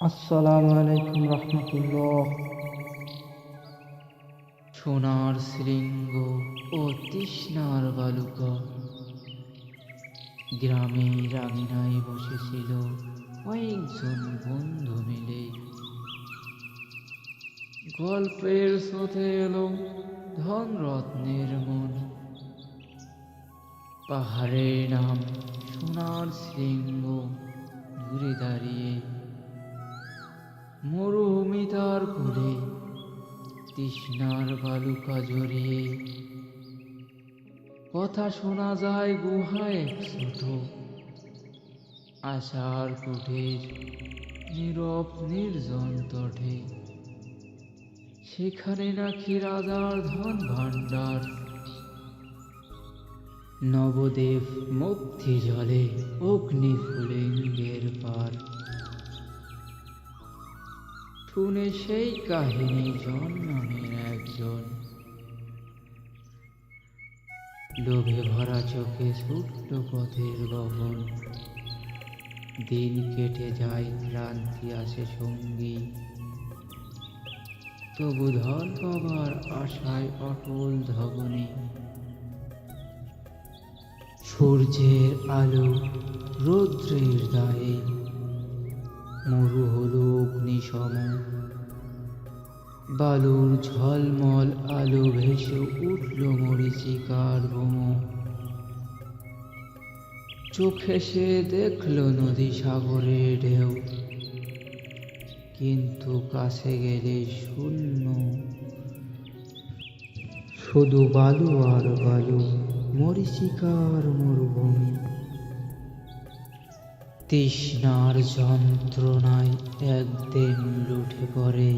আসসালামু আলাইকুম রহমতুল্লাহ। সোনার শৃঙ্গ ও তৃষ্ণার বালুকা। গ্রামের আঙিনায় বসেছিল কয়েকজন বন্ধু মিলে। গল্পের সাথে এলো ধনরত্নের মন। পাহাড়ের নাম সোনার শৃঙ্গ। দূরে দাঁড়িয়ে মরুভূমি তার কোলে তৃষ্ণার বালুকা জড়িয়ে কথা শোনা যায় গুহায় ছোট আশার কুঠির নীরব নির্জন তটে। সেখানে নাকি রাজার ধন ভাণ্ডার। নবদেব মুক্তি জলে অগ্নি ফুলিঙ্গের পার। শুনে সেই কাহিনী জন নামের একজন। লোভে ভরা চোখে ছুটল পথের বহন দিন কেটে যায়, ক্লান্তি আসে সঙ্গী। তবু ধন পাবার আশায় অটল ধবনে সূর্যের আলো রৌদ্রের দায়ে মরু হলো অগ্নিসম বালুর ঝলমল আলো ভেসে উঠল মরিচিকার বোম। চোখে সে দেখল নদী সাগরের ঢেউ। কিন্তু কাছে গেলে শূন্য। শুধু বালু আর বালু, মরিচিকার মরুভূমি। তৃষ্ণার যন্ত্রণায় একদিন লুঠে পড়ে।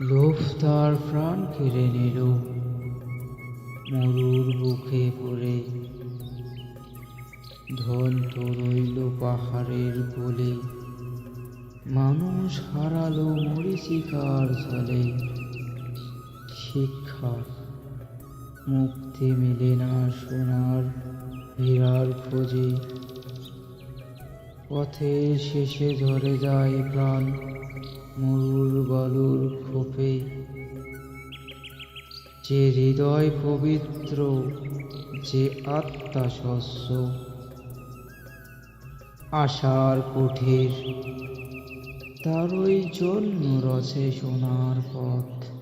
লোভ তার প্রাণ কেড়ে নিল, মরুর বুকে পড়ে। ধন তো পাহাড়ের কোলে মানুষ হারালো মরিচিকার জলে। শিক্ষা, মুক্তি মেলে না হীরার খোঁজে। পথে শেষে ঝরে যায় প্রাণ, মরুর বালুর খোপে যে হৃদয় পবিত্র, যে আত্মা শস্য আশার কুঠির, তারই জন্য রচে সোনার পথ।